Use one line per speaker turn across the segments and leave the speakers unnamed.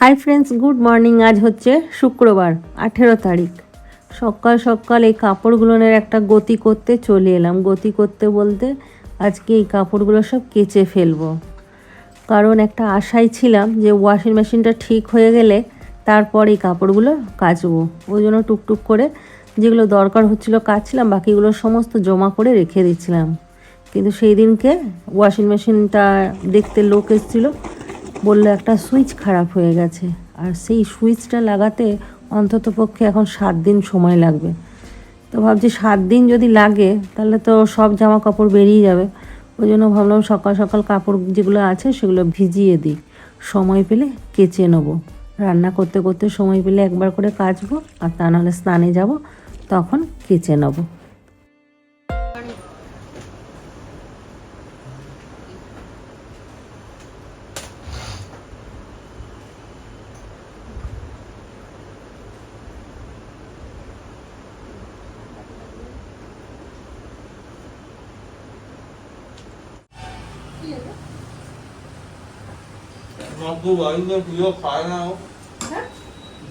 Hi friends good morning আজ হচ্ছে শুক্রবার, আঠেরো তারিখ। সকাল সকাল এই কাপড়গুলোনের একটা গতি করতে চলে এলাম। গতি করতে বলতে আজকে এই কাপড়গুলো সব কেচে ফেলব। কারণ একটা আশায় ছিলাম যে ওয়াশিং মেশিনটা ঠিক হয়ে গেলে তারপর এই কাপড়গুলো কাচবো। ওই জন্য টুকটুক করে যেগুলো দরকার হচ্ছিল কাচছিলাম, বাকিগুলো সমস্ত জমা করে রেখে দিচ্ছিলাম। কিন্তু সেই দিনকে ওয়াশিং মেশিনটা দেখতে লোক এসেছিল বলল, একটা সুইচ খারাপ হয়ে গেছে। আর সেই সুইচটা লাগাতে অন্তত পক্ষে এখন সাত দিন সময় লাগবে। তো ভাবছি সাত দিন যদি লাগে, তাহলে তো সব জামা কাপড় বেরিয়ে যাবে। ওই জন্য ভাবলাম সকাল সকাল কাপড় যেগুলো আছে, সেগুলো ভিজিয়ে দিই। সময় পেলে কেচে নেব। রান্না করতে করতে সময় পেলে একবার করে কাচবো, আর তা নাহলে স্নানে যাব, তখন কেচে নেব।
মাগো বাড়িতে প্রিয় খায় না ও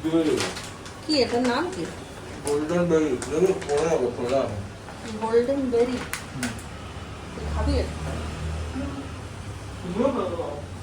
বেরি
কি এটার নাম কি
গোল্ডেন বেরি দেখো পড়ে যাব পড়ে যাব
গোল্ডেন বেরি খাবি তো কাপড়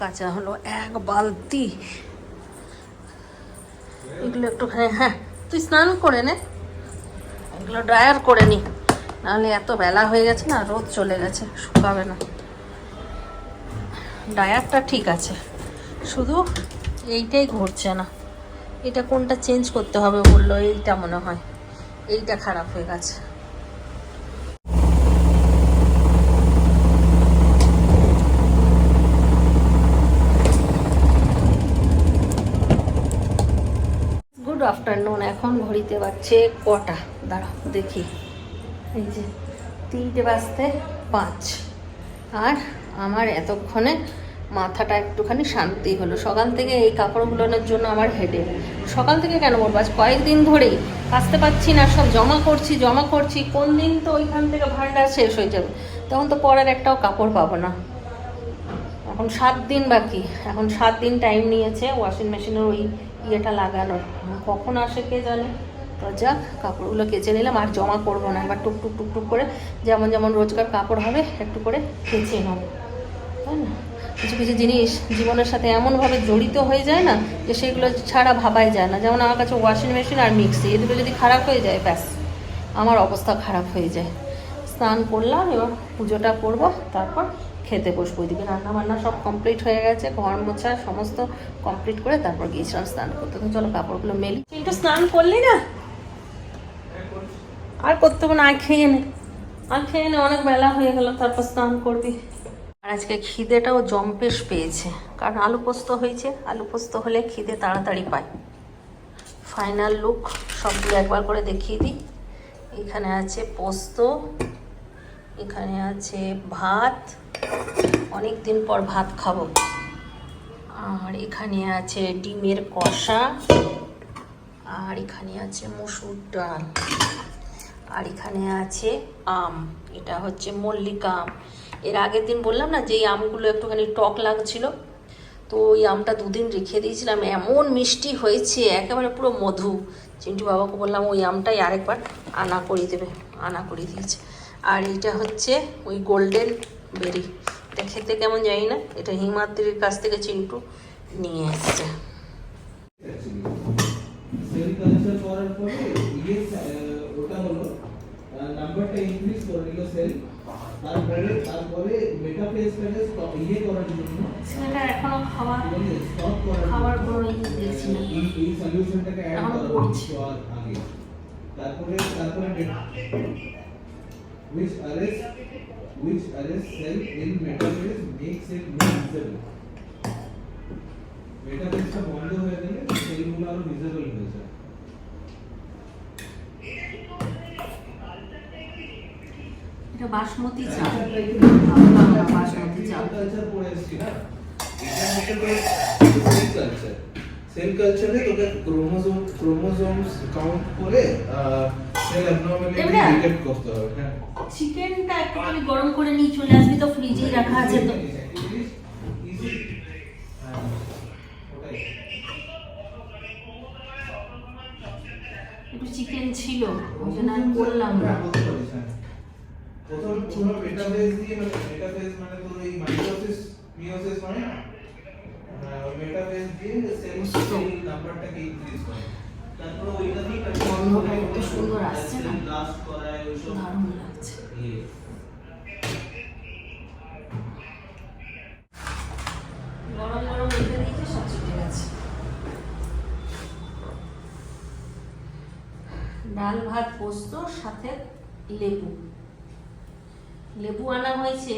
কাচা হলো এক বালতি। এগুলো একটুখানি হ্যাঁ তুই স্নান করে নে। এগুলো ড্রায়ার করে নি। নাহলে এত বেলা হয়ে গেছে না, রোদ চলে গেছে, শুকাবে না। ডায়ারটা ঠিক আছে, শুধু এইটাই ঘুরছে না। এটা কোনটা চেঞ্জ করতে হবে বলল, এইটা মনে হয়। এইটা খারাপ হয়ে গেছে গুড আফটারনুন এখন ঘড়িতে বাজছে কটা? দাঁড়াও, দেখি। এই যে তিনটে বাজতে পাঁচ। আর আমার এতক্ষণে মাথাটা একটুখানি শান্তি হলো। সকাল থেকে এই কাপড় কাপড়গুলোর জন্য আমার হেডে সকাল থেকে কেন বলব? আজ কয়েকদিন ধরেই কাচতে পারছি না, সব জমা করছি জমা করছি। কোন দিন তো ওইখান থেকে ভান্ডার শেষ হয়ে যাবে। তখন তো পরের একটাও কাপড় পাবো না। এখন সাত দিন বাকি। এখন সাত দিন টাইম নিয়েছে ওয়াশিং মেশিনের ওই ইয়েটা লাগানোর। কখন আসে কে জানে? তো যাক কাপড়গুলো কেচে নিলাম, আর জমা করব না। একবার টুক টুক টুক টুক করে যেমন যেমন রোজকার কাপড় হবে, একটু করে কেচে নেব। তাই না? কিছু কিছু জিনিস জীবনের সাথে এমনভাবে জড়িত হয়ে যায় না, যে সেগুলো ছাড়া ভাবাই যায় না। যেমন আমার কাছে ওয়াশিং মেশিন আর মিক্সি এই দুটো যদি খারাপ হয়ে যায়, ব্যাস, আমার অবস্থা খারাপ হয়ে যায়। স্নান করলাম, এবার পুজোটা করব, তারপর খেতে বসবো ওইদিকে রান্না বান্না সব কমপ্লিট হয়ে গেছে ঘর মোছা সমস্ত কমপ্লিট করে তারপর গিয়েছিলাম স্নান করতে। তো চলো কাপড়গুলো মেলি। কিন্তু স্নান করলি না? আর করতে হবে না আর খেয়ে নে। আর খেয়ে নে অনেক বেলা হয়ে গেল তারপর স্নান করবি। আর আজকে খিদেটাও জম্পেশ পেয়েছে কারণ আলু পোস্ত হয়েছে আলু পোস্ত হলে খিদে তাড়াতাড়ি পায়। ফাইনাল লুক সবগুলো একবার করে দেখিয়ে দিই। এখানে আছে পোস্ত এখানে আছে ভাত অনেক দিন পর ভাত খাব। আর এখানে আছে ডিমের কষা, আর এখানে আছে মসুর ডাল, আর এখানে আছে আম, এটা হচ্ছে মল্লিকা আম। এর আগের দিন বললাম না যে এই আমগুলো একটুখানি টক লাগছিল? তো ওই আমটা দুদিন রেখে দিয়েছিলাম, এমন মিষ্টি হয়েছে, একেবারে পুরো মধু। চিন্টু বাবাকে বললাম ওই আমটাই আরেকবার আনা করিয়ে দেবে, আনা করিয়ে দিয়েছে। আর এইটা হচ্ছে ওই গোল্ডেন বেরি। এটা খেতে কেমন জানি না এটা হিমাদ্রির কাছ থেকে চিন্টু নিয়ে এসছে
ইয়ে আহ, ওটা হলো নাম্বারটা ইনক্রিজ করে দিল সেল তারপরে তারপরে স্টপ ইয়ে করার জন্য।
ছেলেটা এখনও খাবার
স্টপ করার
খাবার কোনো দেখছি না।
এই এই সলিউশনটাকে অ্যাড করা
করছি।
আর আগে। তারপরে তারপরে which arrest which arrest cell in metaphase makes it more visible. মেটাফেজটা বন্ধ হয়ে গেলে সেলগুলো আরও ভিজিবল হয়ে যায়
এটা বাসমতি চাল বাসমতি চাল
কালচার পড়ে এসেছি না। এটা হচ্ছে সেল কালচার সেল কালচারে তোকে ক্রোমোজোম ক্রোমোজোমস কাউন্ট করে সেল হবে হ্যাঁ।
চিকেনটা একটুখানি গরম করে নিয়ে চলে আসবি তো ফ্রিজেই রাখা আছে তো। একটু চিকেন ছিল ওই জন্য আমি করলাম না।
হ্যাঁ, হ্যাঁ। প্রথম মেটাফেজ দিয়ে মানে মেটাফেজ মানে এই মাইটোসিস ওই মেটাফেজ দিয়ে সেল নাম্বারটাকে ইনক্রিজ করে।
গন্ধটা কত সুন্দর আসছে না?
লাস্ট করায় ওইসব।
দারুণ লাগছে। গরম গরম রেখে দিয়েছে সব ছুটে গেছে। ডাল ভাত পোস্ত সাথে লেবু। লেবু আনা হয়েছে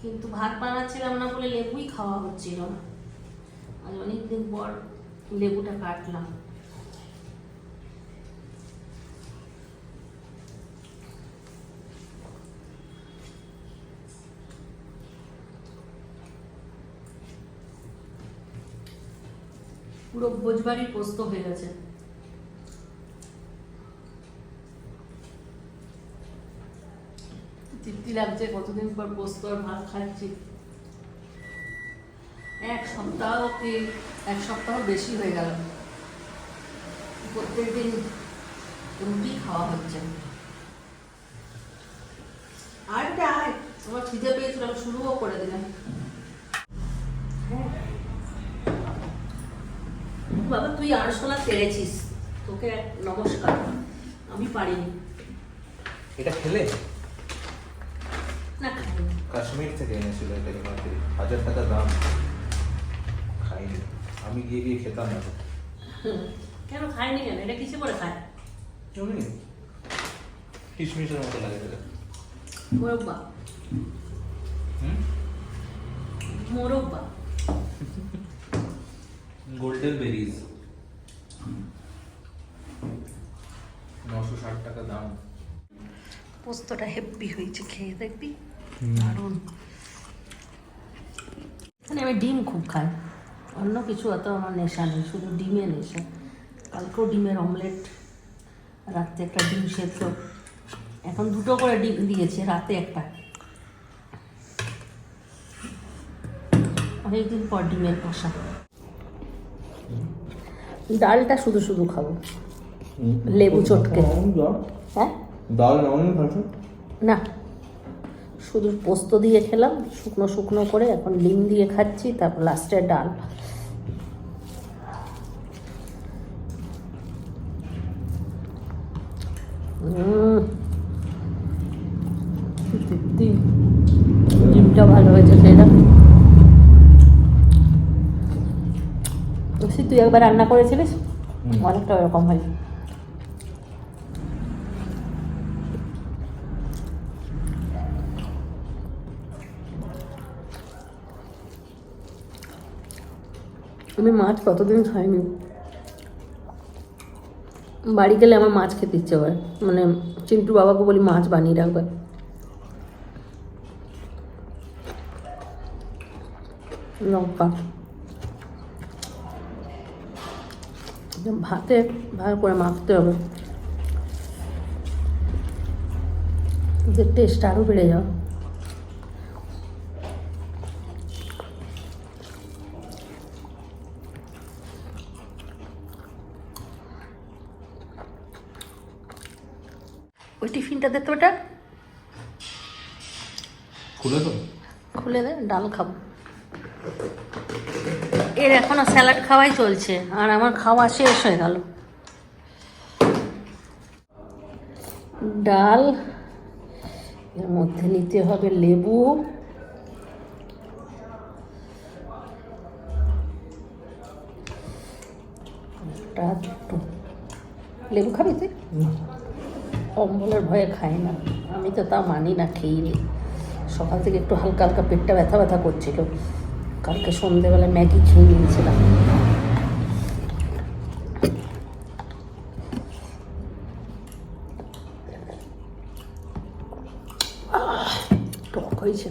কিন্তু ভাত বানাচ্ছিলাম না বলে লেবুই খাওয়া হচ্ছিল না। আজ অনেকদিন পর লেবুটা কাটলাম। পুরো ভোজবাড়ির পোস্ত হয়ে গেছে। তৃপ্তি লাগছে, কতদিন পর পোস্ত আর ভাত খাচ্ছি। এক সপ্তাহ কি, এক সপ্তাহ বেশি হয়ে গেল। প্রত্যেকদিন রুটি খাওয়া হচ্ছে আর আয় আমার খিদে পেয়েছিল আমি শুরুও করে দিলাম হ্যাঁ বাবা তুই আরশোলা তেড়েছিস তোকে নমস্কার। আমি পারিনি।
এটা খেলে?
না খাইনি।
কাশ্মীর থেকে এনেছিল এটা হিমাদ্রি হাজার টাকা দাম। খাইনি। আমি গিয়ে গিয়ে খেতাম না।
কেন খাইনি কেন? এটা কিসে করে খায়?
এমনি কিশমিশের মতো লাগে এটা
মোরব্বা।
হুম?
মোরব্বা।
গোল্ডেন বেরিজ নশো ষাট টাকা দাম।
পোস্তটা হেব্বি হয়েছে খেয়ে দেখবি? দারুণ। মানে আমি ডিম খুব খাই। অন্য কিছু অত আমার নেশা নেই শুধু ডিমে নেশা। কালকেও ডিমের অমলেট রাত্রে একটা ডিম সেদ্ধ। এখন দুটো করে ডিম দিয়েছে রাতে একটা। অনেকদিন পর ডিমের কষা। ডালটা শুধু শুধু খাব। লেবু চটকে। হ্যাঁ?
ডাল
না। শুধু পোস্ত দিয়ে খেলাম শুকনো শুকনো করে এখন ডিম দিয়ে খাচ্ছি তারপর লাস্টে ডাল। ডিমটা ভালো হয়েছে সেটা বলছি, তুই একবার রান্না করেছিলিস অনেকটা ওরকম হয় আমি মাছ কতদিন খাইনি? বাড়ি গেলে আমার মাছ খেতে ইচ্ছে করে। মানে চিন্টু বাবাকে বলি মাছ বানিয়ে রাখবে। লঙ্কা। ভাতে ভালো করে মাখতে হবে। এদের টেস্ট আরও বেড়ে যাবে। ওই টিফিনটা দে তো ওটা
খুলে তো
খুলে দে ডাল খাব। এর এখনও স্যালাড খাওয়াই চলছে। আর আমার খাওয়া শেষ হয়ে গেল। ডাল, এর মধ্যে নিতে হবে লেবু। লেবু খাবি তুই? অম্বলের ভয়ে খাই না। আমি তো তা মানি না খেয়ে সকাল থেকে একটু হালকা হালকা পেটটা ব্যথা ব্যথা করছিল। কালকে সন্ধেবেলা ম্যাগি খেয়ে নিয়েছিলাম। টক হয়েছে।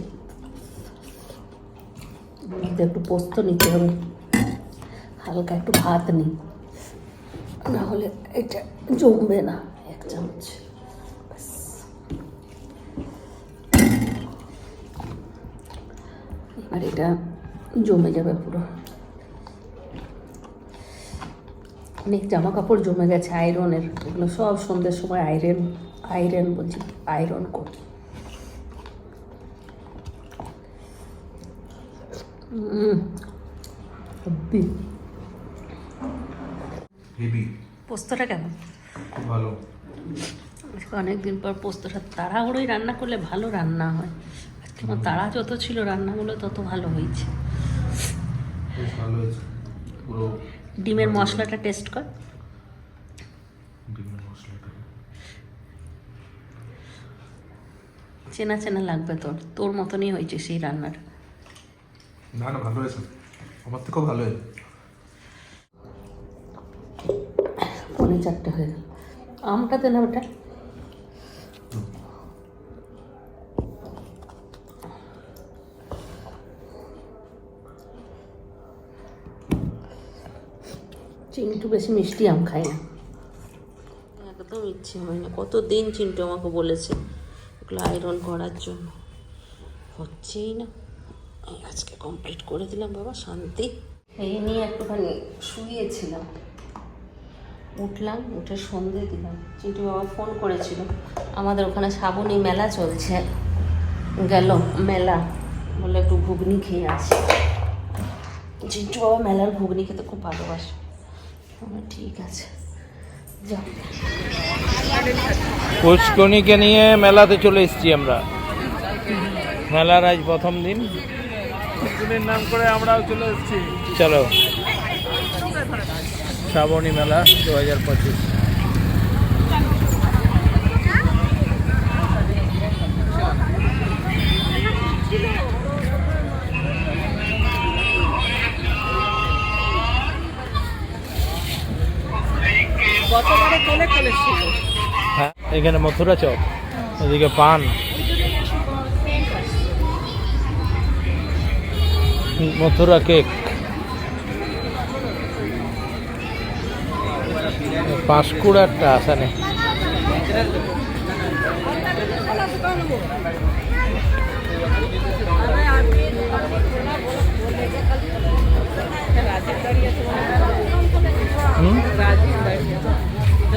একটু পোস্ত নিতে হবে। হালকা একটু ভাত নিই। না হলে এটা জমবে না, এক চামচ। এবার এটা জমে যাবে পুরো। অনেক জামা কাপড় জমে গেছে আয়রনের। এগুলো সব সন্ধ্যের সময় আয়রন আয়রন বলছি আয়রন করি। পোস্তটা কেমন?
ভালো।
অনেকদিন পর পোস্তটা তাড়াহুড়োই রান্না করলে ভালো রান্না হয়। আজকে তাড়া যত ছিল রান্নাগুলো তত ভালো হয়েছে।
বেশ ভালো হয়েছে। পুরো
ডিমের মশলাটা টেস্ট কর।
ডিমের মশলাটা।
চেনা চেনা লাগবে তোর। তোর মতনই হয়েছে সেই রান্নাটা
না না ভালো হয়েছে। আমার ভালো হয়েছে।
পনেরো চারটে হয়ে গেল। আমটা দে না ওটা চিন্টু বেশি মিষ্টি আম খায় না। একদম ইচ্ছে হয় না। কতদিন চিন্টু আমাকে বলেছে ওগুলো আয়রন করার জন্য। হচ্ছেই না। আজকে কমপ্লিট করে দিলাম বাবা শান্তি। এই নিয়ে একটুখানি শুয়েছিলাম। উঠলাম উঠে সন্ধে দিলাম। চিন্টু বাবা ফোন করেছিল। আমাদের ওখানে শ্রাবণী মেলা চলছে। গেল মেলা। বলে একটু ঘুগনি খেয়ে আসি। চিন্টু বাবা মেলার ঘুগনি খেতে খুব ভালোবাসে। ঠিক আছে।
নিয়ে মেলাতে চলে এসেছি আমরা। মেলার আজ প্রথম দিন। পুষ্কনির নাম করে আমরাও চলে এসেছি। চলো। শ্রাবণী মেলা দু হাজার পঁচিশ। এখানে মথুরা চপ এদিকে পান। মথুরা কেক। পাঁশকুড়ারটা আসা নেই?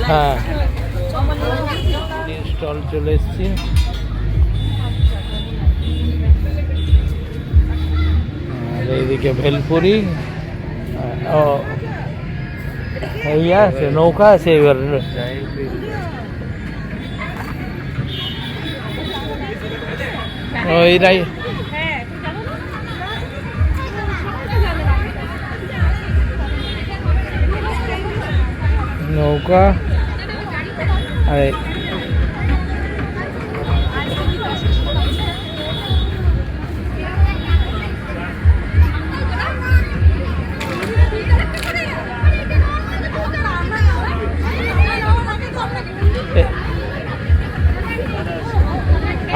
হ্যাঁ। স্টল চলে এসছি। আর এইদিকে ভেলপুরি। ও, এই আছে, নৌকা আছে এবার। ওই রাই নৌকা। আর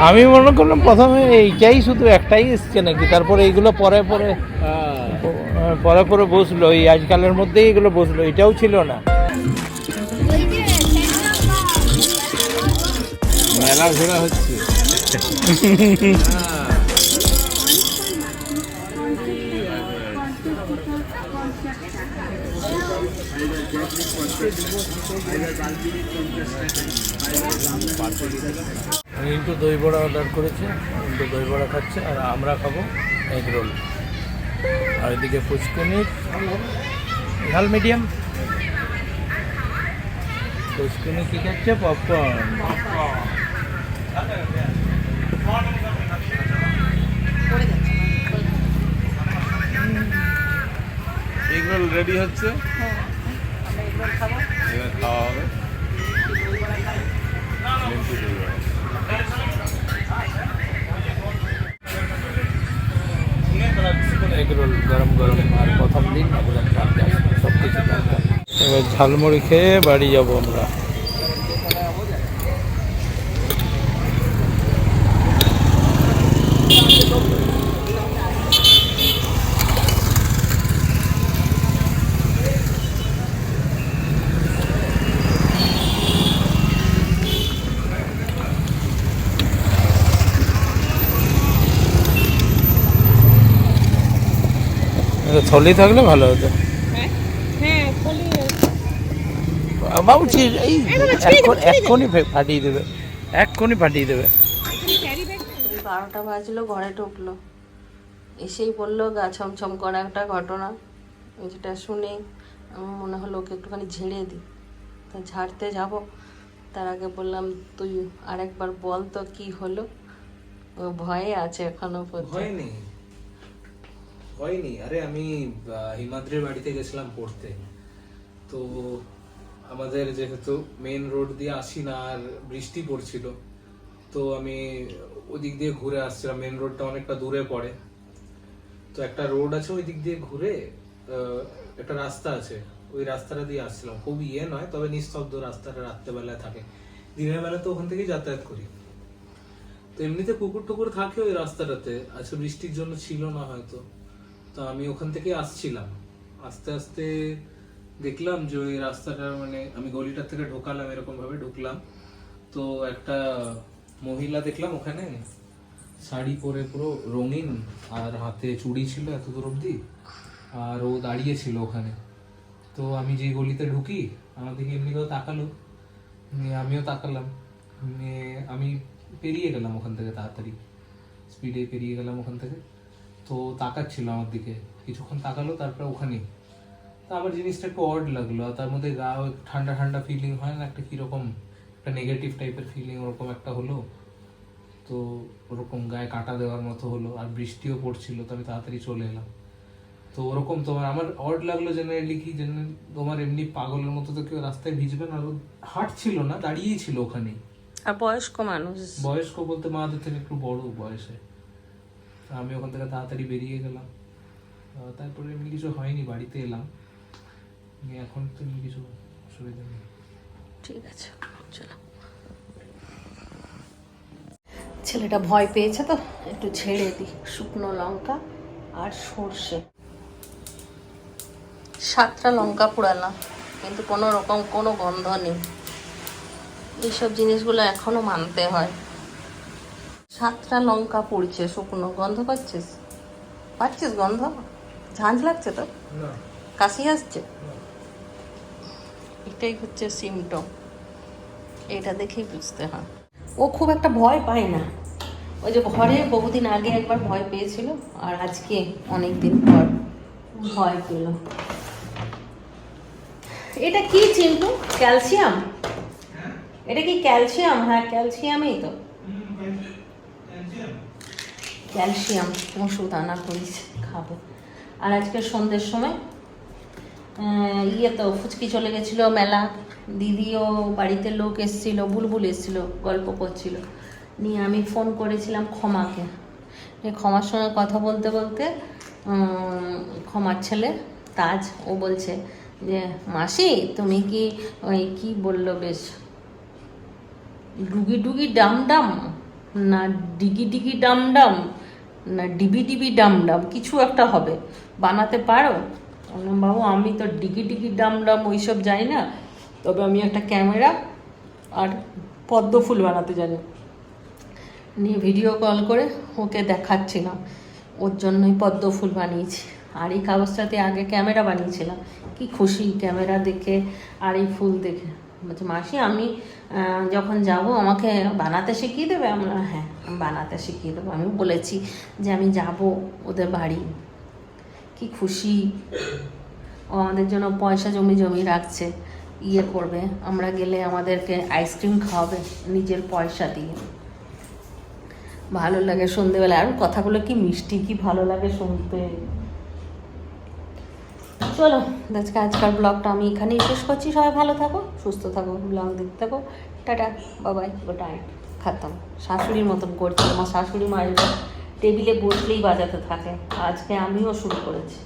আমি মনে করলাম প্রথমে এইটাই শুধু একটাই এসছে নাকি তারপরে এইগুলো পরে পরে পরে পরে বসল এই আজকালের মধ্যেই এগুলো বসল এটাও ছিল না
মেলা ঘোরা হচ্ছে
রিন্টু দই বড়া অর্ডার করেছে রিন্টু দই বড়া খাচ্ছে আর আমরা খাব এগ রোল আর এদিকে পুচকুনি ঝাল মিডিয়াম পুচকুনি কি খাচ্ছে? পপকর্ন
রেডি হচ্ছে। এবার খাওয়া হবে।
এগ রোল গরম গরম আর প্রথম দিন এগুলো সব কিছু এবার ঝালমুড়ি খেয়ে বাড়ি যাব আমরা। থলি থাকলে ভালো হতো। বাবুচি এই এক্ষুনি- এক্ষুনি ফে- ফাটিয়ে দেবে। এক্ষুনি ফাটিয়ে দেবে।
বারোটা বাজলো ঘরে ঢুকলো। এসেই বলল গা ছমছম করা একটা ঘটনা। যেটা শুনে আমার মনে হলো ওকে একটুখানি ঝেড়ে দিই। তা ঝাড়তে যাব। তার আগে বললাম তুই আরেকবার বল তো কি হলো? ও ভয়ে আছে এখনও পর্যন্ত।
হয়নি। আরে আমি হিমাদ্রির বাড়িতে গেছিলাম পড়তে। তো আমাদের যেহেতু মেন রোড দিয়ে আসি না, আর বৃষ্টি পড়ছিল, তো আমি ওদিক দিয়ে ঘুরে আসছিলাম। মেন রোডটা অনেকটা দূরে পড়ে। তো একটা রোড আছে ওই দিক দিয়ে ঘুরে একটা রাস্তা আছে। ওই রাস্তাটা দিয়ে আসছিলাম। খুব ইয়ে নয়, তবে নিস্তব্ধ রাস্তাটা রাত্রেবেলায় থাকে। দিনের বেলা তো ওখান থেকেই যাতায়াত করি। তো এমনিতে কুকুর টুকুর থাকে ওই রাস্তাটাতে। আচ্ছা বৃষ্টির জন্য ছিল না হয়তো। তো আমি ওখান থেকে আসছিলাম। আস্তে আস্তে দেখলাম যে ওই রাস্তাটা মানে আমি গলিটার থেকে ঢোকালাম এরকম ভাবে ঢুকলাম। তো একটা মহিলা দেখলাম ওখানে, শাড়ি পরে পুরো রঙিন, আর হাতে চুড়ি ছিল এত দূর অব্দি আর ও দাঁড়িয়ে ছিল ওখানে। তো আমি যে গলিতে ঢুকি, আমার দিকে এমনি করে তাকালো আমিও তাকালাম আমি পেরিয়ে গেলাম ওখান থেকে তাড়াতাড়ি। স্পিডে পেরিয়ে গেলাম ওখান থেকে। তো তাকাচ্ছিল আমার দিকে। কিছুক্ষণ তাকালো তারপরে ওখানেই তো আমার জিনিসটা একটু অড লাগল আর তার মধ্যে গা ঠান্ডা ঠান্ডা ফিলিং হয় না একটা কীরকম একটা নেগেটিভ টাইপের ফিলিং ওরকম একটা হলো। তো ওরকম গায়ে কাটা দেওয়ার মতো হলো আর বৃষ্টিও পড়ছিল তো আমি তাড়াতাড়ি চলে এলাম। তো ওরকম তোমার আমার অড লাগল জেনারেলি কি জেনারেল তোমার এমনি পাগলের মতো তো কেউ রাস্তায় ভিজবে না হাঁটছিল না দাঁড়িয়েই ছিল ওখানেই।
আর বয়স্ক মানুষ।
বয়স্ক বলতে মাদের থেকে একটু বড় বয়সে। আমি ওখান থেকে তাড়াতাড়ি বেরিয়ে গেলাম। তারপরে এমনি কিছু হয়নি, বাড়িতে এলাম। এখন তো এমনি কিছু অসুবিধা নেই।
ঠিক আছে, চলো। ছেলেটা ভয় পেয়েছে তো, একটু ছেড়ে দিই। শুকনো লঙ্কা আর সর্ষে। সাতটা লঙ্কা পোড়ালাম, কিন্তু কোনো রকম কোনো গন্ধ নেই। এইসব জিনিসগুলো এখনও মানতে হয়। সাতটা লঙ্কা পড়ছে শুকনো গন্ধ পাচ্ছিস? পাচ্ছিস গন্ধ? ঝাঁঝ লাগছে তো কাশি আসছে? এটাই হচ্ছে সিমটম এটা দেখেই বুঝতে হয়। ও খুব একটা ভয় পায় না। ওই যে ঘরে বহুদিন আগে একবার ভয় পেয়েছিল আর আজকে অনেক দিন পর ভয় পেল। এটা কি চিন্টু ক্যালসিয়াম? এটা কি ক্যালসিয়াম? হ্যাঁ ক্যালসিয়ামই তো। ক্যালসিয়াম ওষুধ আনা করেছে খাব। আর আজকে সন্ধ্যের সময় ইয়ে তো ফুচকি চলে গেছিল, মেলা। দিদিও বাড়িতে লোক এসেছিল, বুলবুল এসেছিল, গল্প করছিল। নিয়ে আমি ফোন করেছিলাম ক্ষমাকে। ক্ষমার সঙ্গে কথা বলতে বলতে ক্ষমার ছেলে তাজ, ও বলছে যে, মাসি, তুমি কি ওই কি বলল বেশ? ডুগি ডুগি ডাম ডাম? না, ডিগি ডিগি ডাম ডাম? না, ডিবি ডিবি ডাম ডাম, কিছু একটা হবে। বানাতে পারো? বাবু, আমি তো ডিগি ডিগি ডাম ডাম ওইসব জানি না। তবে আমি একটা ক্যামেরা আর পদ্ম ফুল বানাতে জানি। নিয়ে ভিডিও কল করে ওকে দেখাচ্ছিলাম ওর জন্যই পদ্ম ফুল বানিয়েছি। আর এই কাগজটাতে আগে ক্যামেরা বানিয়েছিলাম। কি খুশি ক্যামেরা দেখে আর এই ফুল দেখে। বলছে, মাসি, আমি যখন যাব, আমাকে বানাতে শিখিয়ে দেবে? আমরা হ্যাঁ বানাতে শিখিয়ে দেবো। আমি বলেছি যে, আমি যাব ওদের বাড়ি। কি খুশি। ও আমাদের জন্য পয়সা জমি জমি রাখছে ইয়ে করবে। আমরা গেলে আমাদেরকে আইসক্রিম খাওয়াবে নিজের পয়সা দিয়ে। ভালো লাগে সন্ধেবেলা আর কথাগুলো কি মিষ্টি, কি ভালো লাগে শুনতে। চলো আজকে আজকাল ব্লগটা আমি এখানেই শেষ করছি। সবাই ভালো থাকো, সুস্থ থাকো ব্লগ দেখতে থাকো। টাটা বাবাই গোটা খাতাম। শাশুড়ির মতন করছি, আমার শাশুড়ি মায়ের টেবিলে বসলেই বাজাতে থাকে। আজকে আমিও শুরু করেছি।